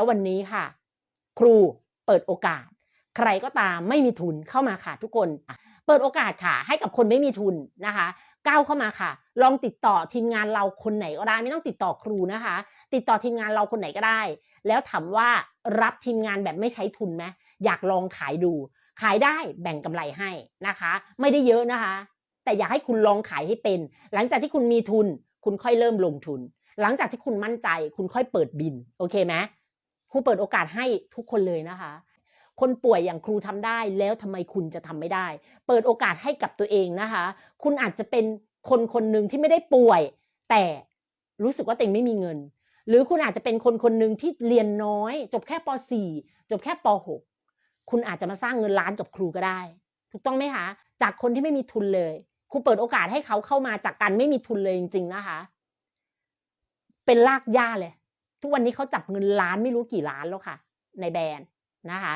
แล้ววันนี้ค่ะ ครูเปิดโอกาส ใครก็ตามไม่มีทุนเข้ามาค่ะทุกคน เปิดโอกาสค่ะ ให้กับคนไม่มีทุนนะคะ ก้าวเข้ามาค่ะ ลองติดต่อทีมงานเราคนไหนก็ได้ ไม่ต้องติดต่อครูนะคะ ติดต่อทีมงานเราคนไหนก็ได้ แล้วถามว่ารับทีมงานแบบไม่ใช้ทุนไหมอยากลองขายดู ขายได้แบ่งกำไรให้นะคะ ไม่ได้เยอะนะคะ แต่อยากให้คุณลองขายให้เป็น หลังจากที่คุณมีทุน คุณค่อยเริ่มลงทุน หลังจากที่คุณมั่นใจ คุณค่อยเปิดบิน โอเคไหม ครูเปิดโอกาสให้ทุกคนเลยนะคะ คนป่วยอย่างครูทำได้ แล้วทำไมคุณจะทำไม่ได้ เปิดโอกาสให้กับตัวเองนะคะ คุณอาจจะเป็นคนคนหนึ่งที่ไม่ได้ป่วย แต่รู้สึกว่าตัวเองไม่มีเงิน หรือคุณอาจจะเป็นคนคนหนึ่งที่เรียนน้อย จบแค่ป .4 จบแค่ป .6 คุณอาจจะมาสร้างเงินล้านกับครูก็ได้ ถูกต้องไหมคะจากคนที่ไม่มีทุนเลยครูเปิดโอกาสให้เขาเข้ามาจากการไม่มีทุนเลยจริง ๆนะคะ เป็นลากย่าเลย ทุกวันนี้เขาจับเงินล้านไม่รู้กี่ล้านแล้วค่ะ ในแบรนด์นะคะ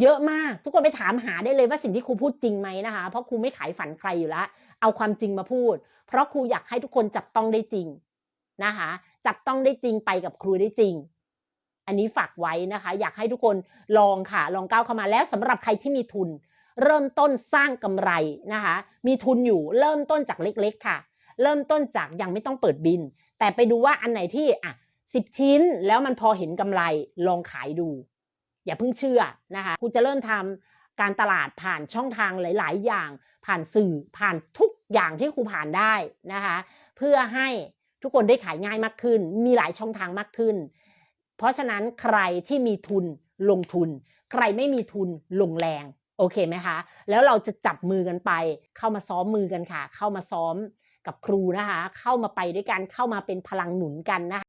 เยอะมากทุกคนไปถามหาได้เลยว่าสิ่งที่ครูพูดจริงไหมนะคะ เพราะครูไม่ขายฝันใครอยู่แล้วเอาความจริงมาพูด เพราะครูอยากให้ทุกคนจับต้องได้จริงนะคะ จับต้องได้จริงไปกับครูได้จริง อันนี้ฝากไว้นะคะ อยากให้ทุกคนลองค่ะ ลองก้าวเข้ามาแล้วสำหรับใครที่มีทุน เริ่มต้นสร้างกำไรนะคะ มีทุนอยู่เริ่มต้นจากเล็ก ๆ ค่ะ เริ่มต้นจากยังไม่ต้องเปิดบิน แต่ไปดูว่าอันไหนที่อะ สิบชิ้นแล้วมันพอเห็นกำไรลองขายดู อย่าเพิ่งเชื่อนะคะ คุณจะเริ่มทำการตลาดผ่านช่องทางหลาย ๆ อย่าง ผ่านสื่อผ่านทุกอย่างที่ครูผ่านได้นะคะ เพื่อให้ทุกคนได้ขายง่ายมากขึ้น มีหลายช่องทางมากขึ้น เพราะฉะนั้นใครที่มีทุนลงทุน ใครไม่มีทุนลงแรงโอเคไหมคะ แล้วเราจะจับมือกันไป เข้ามาซ้อมมือกันค่ะ เข้ามาซ้อมกับครูนะคะ เข้ามาไปด้วยกัน เข้ามาเป็นพลังหนุนกันนะคะ